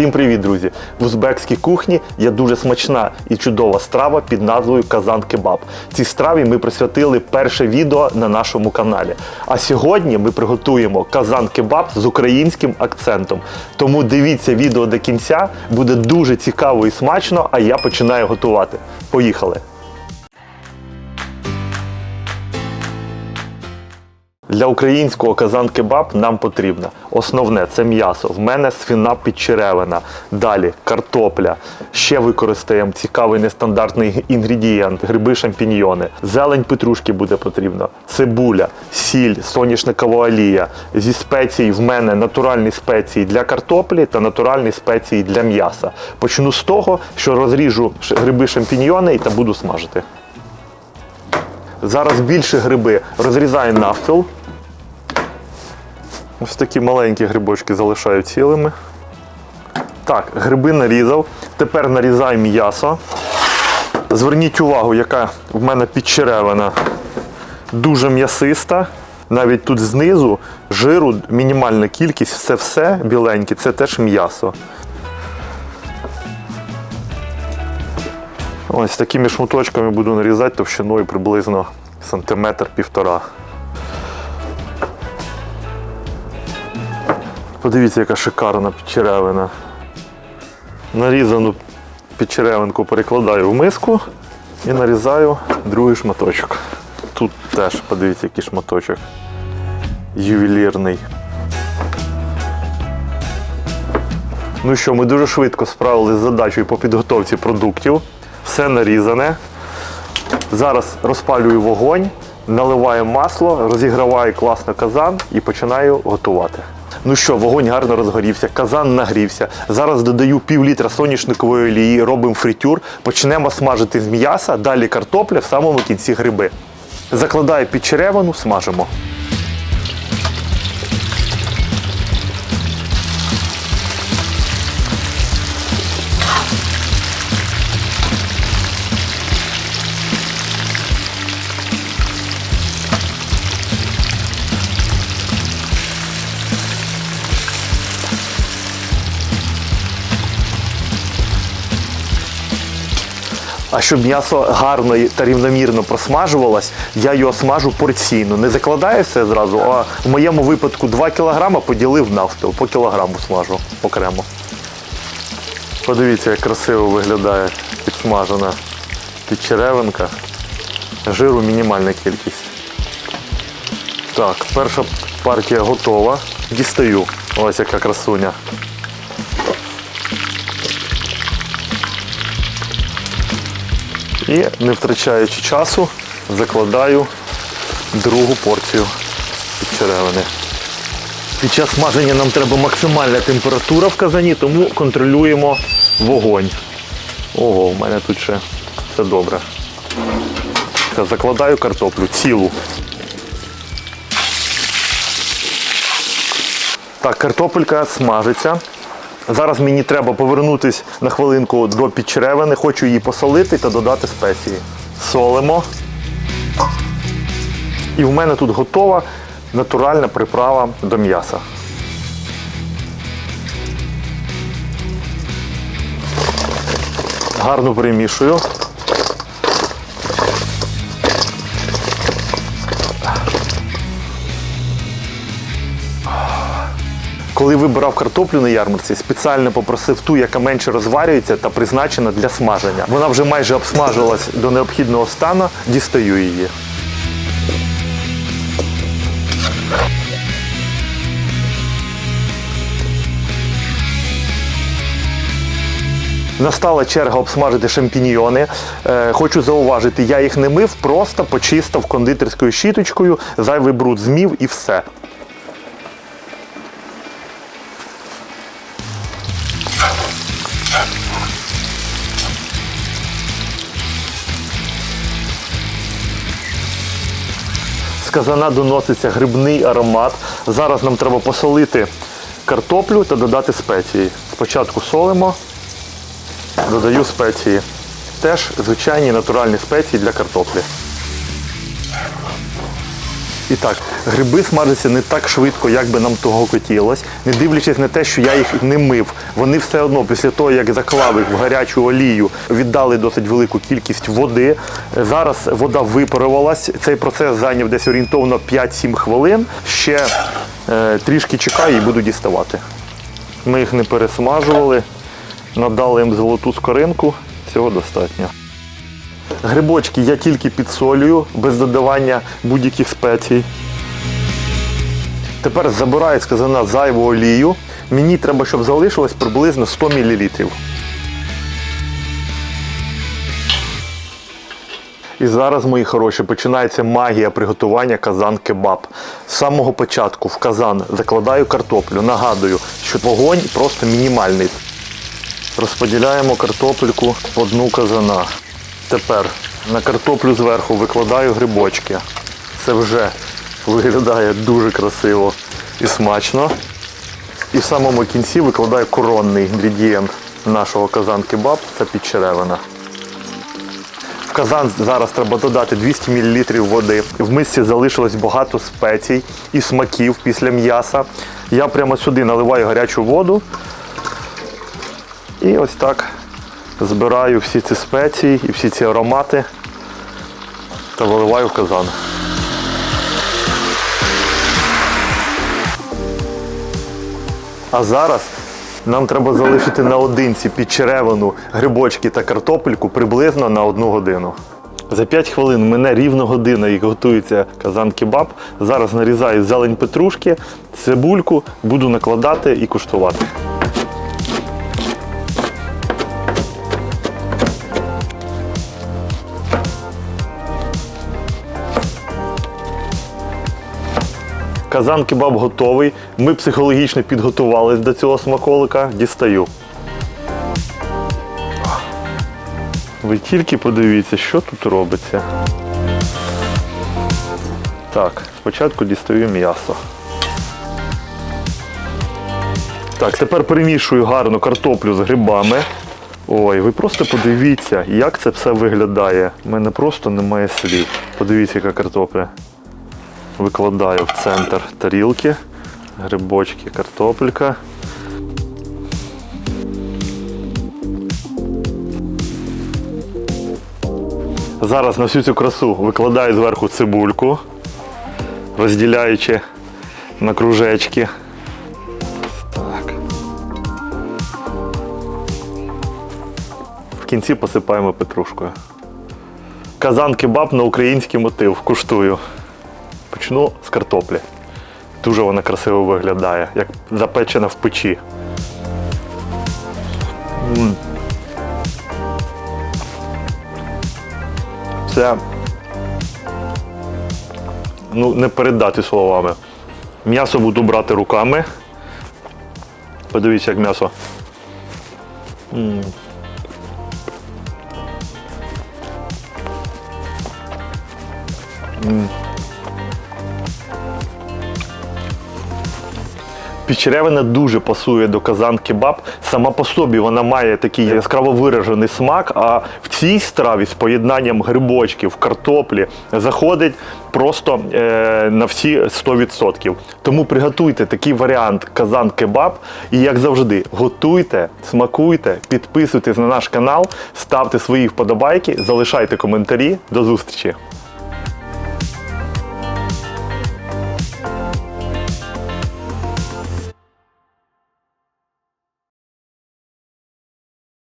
Всім привіт, друзі! В узбекській кухні є дуже смачна і чудова страва під назвою казан кебаб. Цій страві ми присвятили перше відео на нашому каналі. А сьогодні ми приготуємо казан кебаб з українським акцентом. Тому дивіться відео до кінця, буде дуже цікаво і смачно, а я починаю готувати. Поїхали! Для українського казан-кебаб нам потрібно основне це м'ясо. В мене свина підчеревина. Далі картопля. Ще використаємо цікавий нестандартний інгредієнт гриби шампіньйони. Зелень петрушки буде потрібно. Цибуля, сіль, соняшникова олія. Зі спецій в мене натуральні спеції для картоплі та натуральні спеції для м'яса. Почну з того, що розріжу гриби шампіньйони та буду смажити. Зараз більше гриби розрізаю навпіл. Ось такі маленькі грибочки залишаю цілими. Так, гриби нарізав. Тепер нарізаю м'ясо. Зверніть увагу, яка в мене підчеревина дуже м'ясиста. Навіть тут знизу жиру мінімальна кількість, все все біленьке, це теж м'ясо. Ось такими шматочками буду нарізати товщиною приблизно сантиметр-півтора. Подивіться, яка шикарна підчеревина. Нарізану підчеревинку перекладаю в миску і нарізаю другий шматочок. Тут теж подивіться, який шматочок. Ювелірний. Ну що, ми дуже швидко справилися з задачею по підготовці продуктів. Все нарізане. Зараз розпалюю вогонь, наливаю масло, розіграваю класно казан і починаю готувати. Ну що, вогонь гарно розгорівся, казан нагрівся. Зараз додаю пів літра соняшникової олії, робимо фритюр, почнемо смажити з м'яса, далі картопля, в самому кінці гриби. Закладаю під черевину, смажимо. А щоб м'ясо гарно та рівномірно просмажувалось, я його смажу порційно. Не закладаю все зразу, а в моєму випадку 2 кг поділив навпіл, по кілограму смажу окремо. Подивіться, як красиво виглядає підсмажена підчеревинка. Жиру мінімальна кількість. Так, перша партія готова. Дістаю. Ось яка красуня. І не втрачаючи часу, закладаю другу порцію підчеревини. Під час смаження нам треба максимальна температура в казані, тому контролюємо вогонь. Ого, в мене тут ще все добре. Закладаю картоплю цілу. Так, картопелька смажиться. Зараз мені треба повернутися на хвилинку до підчеревини. Хочу її посолити та додати спеції. Солимо. І в мене тут готова натуральна приправа до м'яса. Гарно перемішую. Коли вибирав картоплю на ярмарці, спеціально попросив ту, яка менше розварюється та призначена для смаження. Вона вже майже обсмажилась до необхідного стану, дістаю її. Настала черга обсмажити шампіньйони. Е, хочу зауважити, я їх не мив, просто почистив кондитерською щіточкою, зайвий бруд змів і все. З казана доноситься грибний аромат. Зараз нам треба посолити картоплю та додати спеції. Спочатку солимо, додаю спеції. Теж звичайні натуральні спеції для картоплі. І так, гриби смажаться не так швидко, як би нам того хотілося. Не дивлячись на те, що я їх не мив. Вони все одно, після того, як заклав їх в гарячу олію, віддали досить велику кількість води. Зараз вода випарувалась. Цей процес зайняв десь орієнтовно 5-7 хвилин. Ще е, трішки чекаю і буду діставати. Ми їх не пересмажували, надали їм золоту скоринку. Цього достатньо. Грибочки я тільки підсолюю, без додавання будь-яких спецій. Тепер забираю з казана зайву олію. Мені треба, щоб залишилось приблизно 100 мл. І зараз, мої хороші, починається магія приготування казан кебаб. З самого початку в казан закладаю картоплю. Нагадую, що вогонь просто мінімальний. Розподіляємо картопельку по дну казана. Тепер на картоплю зверху викладаю грибочки. Це вже виглядає дуже красиво і смачно. І в самому кінці викладаю коронний інгредієнт нашого казан кебаб це підчеревина. В казан зараз треба додати 200 мл води. В мисці залишилось багато спецій і смаків після м'яса. Я прямо сюди наливаю гарячу воду. І ось так збираю всі ці спеції і всі ці аромати та виливаю в казан. А зараз нам треба залишити наодинці підчеревину, грибочки та картопельку приблизно на одну годину. За 5 хвилин мене рівно година і готується казан кебаб. Зараз нарізаю зелень петрушки, цибульку, буду накладати і куштувати. Казан кебаб готовий. Ми психологічно підготувались до цього смаколика. Дістаю. Ви тільки подивіться, що тут робиться. Так, спочатку дістаю м'ясо. Так, тепер перемішую гарно картоплю з грибами. Ой, ви просто подивіться, як це все виглядає. У мене просто немає слів. Подивіться, яка картопля. Викладаю в центр тарілки, грибочки, картопелька. Зараз на всю цю красу викладаю зверху цибульку, розділяючи на кружечки. Так. В кінці посипаємо петрушкою. Казан кебаб на український мотив. Куштую. Почну з картоплі. Дуже вона красиво виглядає, як запечена в печі. Це ну, не передати словами. М'ясо буду брати руками. Подивіться, як м'ясо. М. Підчеревина дуже пасує до казан кебаб. Сама по собі вона має такий яскраво виражений смак, а в цій страві з поєднанням грибочків, картоплі заходить просто е, на всі 100%. Тому приготуйте такий варіант казан кебаб. І як завжди, готуйте, смакуйте, підписуйтесь на наш канал, ставте свої вподобайки, залишайте коментарі. До зустрічі!